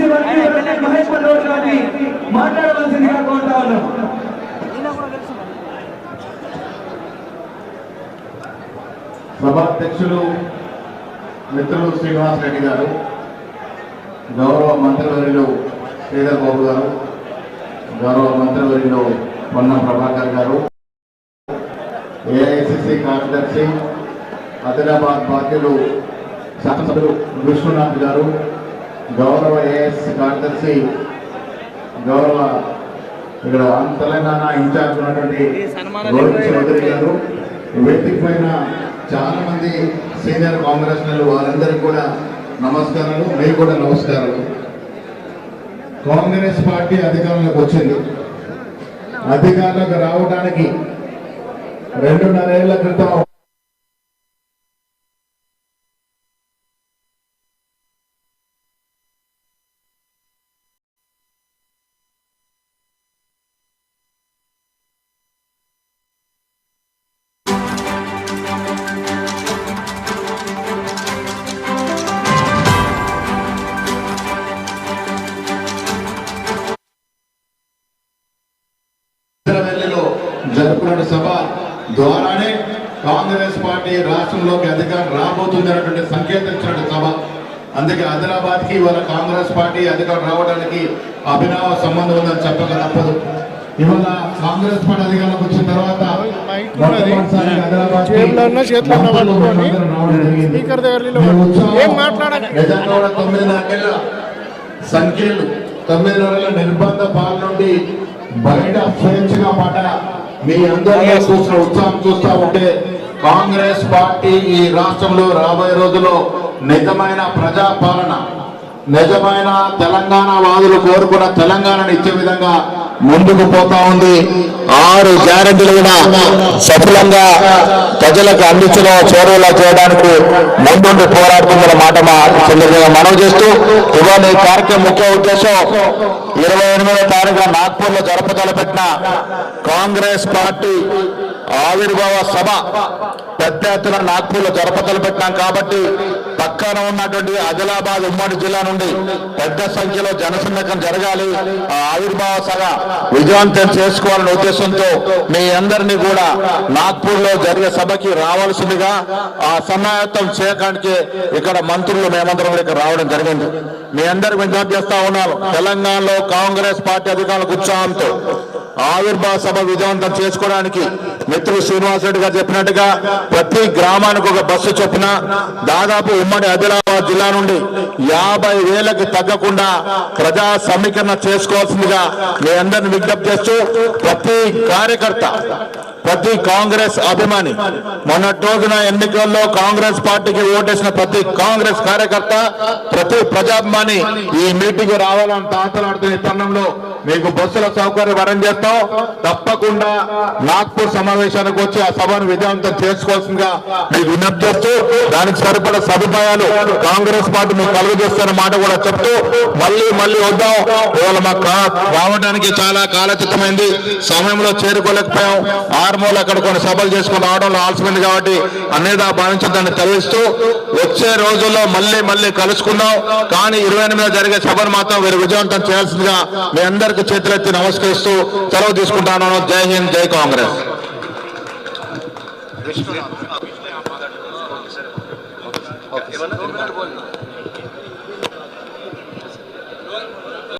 మహేష్ గారిని మాట్లాడవలసిందిగా కోరుతా ఉన్నాం. సభాధ్యక్షులు మిత్రులు శ్రీనివాస్ రెడ్డి గారు గౌరవ మంత్రివర్యులు శ్రీధర్ బాబు గారు గౌరవ మంత్రివర్యులు పొన్నం ప్రభాకర్ గారు ఏఐసిసి కార్యదర్శి ఆదిలాబాద్ బాధ్యులు శాసనసభ్యులు విశ్వనాథ్ గారు గౌరవ ఏఎస్సి కార్యదర్శి గౌరవ ఇక్కడ తెలంగాణ ఇన్ఛార్జ్ ఉన్నటువంటి రోహిత్ చౌదరి గారు వేదిక పైన చాలా మంది సీనియర్ కాంగ్రెస్ వారందరికీ కూడా నమస్కారాలు మీకు కూడా నమస్కారాలు. కాంగ్రెస్ పార్టీ అధికారంలోకి వచ్చింది. అధికారంలోకి రావడానికి రెండున్నరేళ్ళ క్రితం జరుపుకున్న సభ ద్వారానే కాంగ్రెస్ పార్టీ రాష్ట్రంలోకి అధికారం రాబోతుంది అనేటువంటి సంకేతం ఇచ్చిన సభ. అందుకే ఆదిలాబాద్కి ఇవాళ కాంగ్రెస్ పార్టీ అధికారం రావడానికి అభినవ సంబంధం ఉందని చెప్పక తప్పదు. ఇవాళ కాంగ్రెస్ పార్టీ అధికారంలోకి వచ్చిన తర్వాత సంఖ్యలు తొమ్మిదిన్నర నిర్బంధ పాలన నుండి బయట స్వేచ్ఛగా పడ్డ మీ అందరిలో చూసిన ఉత్సాహం చూస్తా ఉంటే కాంగ్రెస్ పార్టీ ఈ రాష్ట్రంలో రాబోయే రోజుల్లో నిజమైన ప్రజాపాలన నిజమైన తెలంగాణ వాదులు కోరుకున్న తెలంగాణను ఇచ్చే విధంగా ముందుకు పోతా ఉంది. ఆరు గ్యారెంటీలు కూడా సఫలంగా ప్రజలకు అందించడం చేరువలా చేయడానికి ముందుండి పోరాడుతుందన్న మాట మా సందర్భంగా చేస్తూ ఇవాళ ఈ కార్యక్రమం ముఖ్య ఉద్దేశం ఇరవై ఎనిమిదో తారీఖున నాగ్పూర్లో జరప తలపెట్టిన కాంగ్రెస్ పార్టీ ఆవిర్భావ సభ పెద్ద ఎత్తున నాగ్పూర్లో జరప తలపెట్టినాం కాబట్టి పక్కన ఉన్నటువంటి ఆదిలాబాద్ ఉమ్మడి జిల్లా నుండి పెద్ద సంఖ్యలో జనసందకం జరగాలి. ఆ ఆవిర్భావ సభ విజయవంతం చేసుకోవాలనే ఉద్దేశంతో మీ అందరినీ కూడా నాగ్పూర్లో జరిగే సభకి రావాల్సిందిగా ఆ సమాయత్తం చేయడానికి ఇక్కడ మంత్రులు మేమందరం ఇక్కడ రావడం జరిగింది. మీ అందరికి విజ్ఞప్తి చేస్తా ఉన్నాను. తెలంగాణలో కాంగ్రెస్ పార్టీ అధికారులకు ఉత్సాహంతో ఆవిర్భావ సభ విజయవంతం చేసుకోవడానికి మిత్రులు శ్రీనివాసరెడ్డి గారు చెప్పినట్టుగా ప్రతి గ్రామానికి ఒక బస్సు చొప్పున దాదాపు ఉమ్మడి ఆదిలాబాద్ జిల్లా నుండి యాభై వేలకి తగ్గకుండా ప్రజా సమీకరణ చేసుకోవాల్సిందిగా మీ అందరిని విజ్ఞప్తి చేస్తూ ప్రతి కార్యకర్త ప్రతి కాంగ్రెస్ అభిమాని మొన్నటి రోజున ఎన్నికల్లో కాంగ్రెస్ పార్టీకి ఓటేసిన ప్రతి కాంగ్రెస్ కార్యకర్త ప్రతి ప్రజాభిమాని ఈ మీటింగ్ రావాలని తాతలాడుతున్న తరుణంలో మీకు బస్సుల సౌకర్యం వరం చేస్తాం. తప్పకుండా నాగ్పూర్ సమావేశానికి వచ్చి ఆ సభను విజయవంతం చేసుకోవాల్సిందిగా మీకు విజ్ఞప్తి చేస్తూ దానికి సరిపడ సదుపాయాలు కాంగ్రెస్ పార్టీ మీకు కలుగజేస్తున్న మాట కూడా చెప్తూ మళ్ళీ మళ్ళీ వద్దాం. ఇవాళ మాకు రావడానికి చాలా కాలచితమైంది. సమయంలో చేరుకోలేకపోయాం. ఆర్మూలు అక్కడ కొన్ని సభలు చేసుకుని రావడంలో ఆలస్యమైంది కాబట్టి అనేదా భావించిందని తెలియస్తూ వచ్చే రోజుల్లో మళ్ళీ మళ్ళీ కలుసుకుందాం. కానీ ఇరవై ఎనిమిది జరిగే సభను మాత్రం వీరు విజయవంతం చేయాల్సిందిగా మీ అందరికీ చేతులెత్తి నమస్కరిస్తూ సెలవు తీసుకుంటాను. జై హింద్ జై కాంగ్రెస్. Okay.